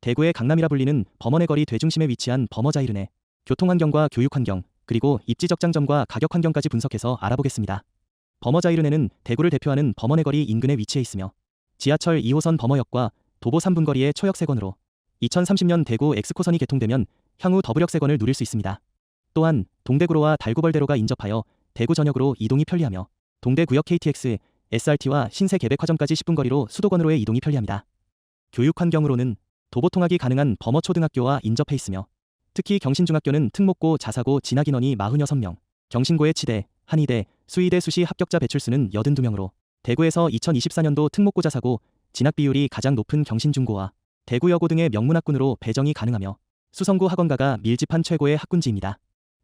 대구의 강남이라 불리는 범원의 거리 대중심에 위치한 범어자이른의 교통환경과 교육환경, 그리고 입지적장점과 가격 환경까지 분석해서 알아보겠습니다. 범어자이른에는 대구를 대표하는 범원의 거리 인근에 위치해 있으며 지하철 2호선 범어역과 도보 3분 거리의 초역 세권으로 2030년 대구 X코선이 개통되면 향후 더블역 세권을 누릴 수 있습니다. 또한 동대구로와 달구벌대로가 인접하여 대구 전역으로 이동이 편리하며 동대구역 KTX, SRT와 신세 계백화점까지 10분 거리로 수도권으로의 이동이 편리합니다. 교육 환경으로는 도보 통학이 가능한 범어 초등학교와 인접해 있으며 특히 경신중학교는 특목고 자사고 진학 인원이 46명, 경신고의 치대, 한의대, 수의대 수시 합격자 배출수는 82명으로 대구에서 2024년도 특목고 자사고 진학 비율이 가장 높은 경신중고와 대구여고 등의 명문학군으로 배정이 가능하며 수성구 학원가가 밀집한 최고의 학군지입니다.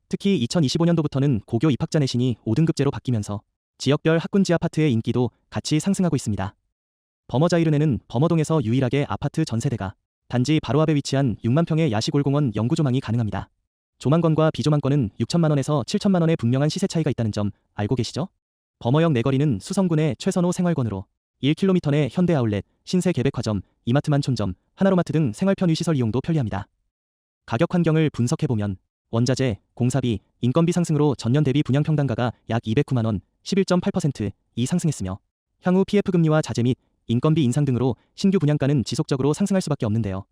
특히 2025년도부터는 고교 입학자 내신이 5등급제로 바뀌면서 지역별 학군지 아파트의 인기도 같이 상승하고 있습니다. 범어자이른에는 범어동에서 유일하게 아파트 전세대가 단지 바로 앞에 위치한 6만 평의 야시골공원 영구 조망이 가능합니다. 조망권과 비조망권은 6천만 원에서 7천만 원의 분명한 시세 차이가 있다는 점 알고 계시죠? 범어역 내거리는 수성군의 최선호 생활권으로 1km 내 현대 아울렛, 신세 계백화점, 이마트 만 촌점, 하나로마트 등 생활 편의 시설 이용도 편리합니다. 가격 환경을 분석해 보면 원자재, 공사비, 인건비 상승으로 전년 대비 분양 평당가가 약 209만 원, 11.8%이 상승했으며 향후 PF 금리와 자재 및 인건비 인상 등으로 신규 분양가는 지속적으로 상승할 수밖에 없는데요.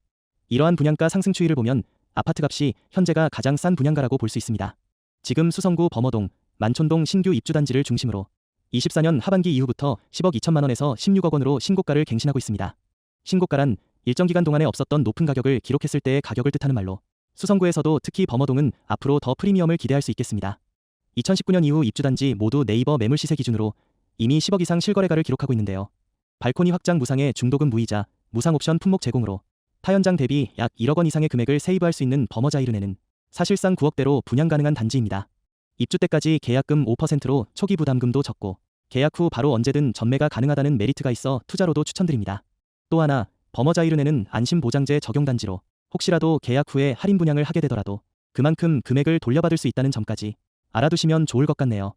이러한 분양가 상승 추이를 보면 아파트 값이 현재가 가장 싼 분양가라고 볼 수 있습니다. 지금 수성구 범어동, 만촌동 신규 입주 단지를 중심으로 24년 하반기 이후부터 10억 2천만 원에서 16억 원으로 신고가를 갱신하고 있습니다. 신고가란 일정 기간 동안에 없었던 높은 가격을 기록했을 때의 가격을 뜻하는 말로 수성구에서도 특히 범어동은 앞으로 더 프리미엄을 기대할 수 있겠습니다. 2019년 이후 입주 단지 모두 네이버 매물 시세 기준으로 이미 10억 이상 실거래가를 기록하고 있는데요. 발코니 확장 무상의 중도금 무이자, 무상 옵션 품목 제공으로 타현장 대비 약 1억 원 이상의 금액을 세이브할 수 있는 범어자이른에는 사실상 9억대로 분양 가능한 단지입니다. 입주 때까지 계약금 5%로 초기 부담금도 적고 계약 후 바로 언제든 전매가 가능하다는 메리트가 있어 투자로도 추천드립니다. 또 하나 범어자이른에는 안심보장제 적용 단지로 혹시라도 계약 후에 할인 분양을 하게 되더라도 그만큼 금액을 돌려받을 수 있다는 점까지 알아두시면 좋을 것 같네요.